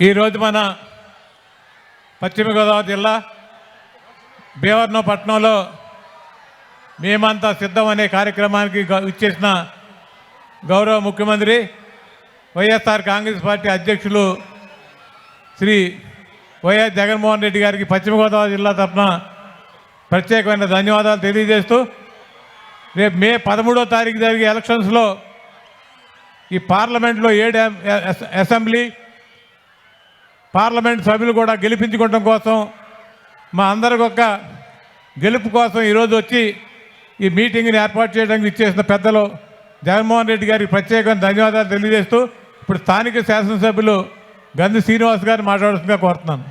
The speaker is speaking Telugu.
ఈరోజు మన పశ్చిమ గోదావరి జిల్లా భీమవరం పట్టణంలో మేమంతా సిద్ధం అనే కార్యక్రమానికి ఇచ్చేసిన గౌరవ ముఖ్యమంత్రి వైఎస్ఆర్ కాంగ్రెస్ పార్టీ అధ్యక్షులు శ్రీ వైఎస్ జగన్మోహన్ రెడ్డి గారికి పశ్చిమ గోదావరి జిల్లా తరఫున ప్రత్యేకమైన ధన్యవాదాలు తెలియజేస్తూ రేపు మే పదమూడో తారీఖు జరిగే ఎలక్షన్స్లో ఈ పార్లమెంట్లో ఏడు అసెంబ్లీ పార్లమెంట్ సభ్యులు కూడా గెలిపించుకోవడం కోసం మా అందరికి ఒక గెలుపు కోసం ఈరోజు వచ్చి ఈ మీటింగ్ని ఏర్పాటు చేయడానికి ఇచ్చేసిన పెద్దలు జగన్మోహన్ రెడ్డి గారికి ప్రత్యేకంగా ధన్యవాదాలు తెలియజేస్తూ ఇప్పుడు స్థానిక శాసనసభ్యులు గంధి శ్రీనివాస్ గారిని మాట్లాడుతుందిగా కోరుతున్నాను.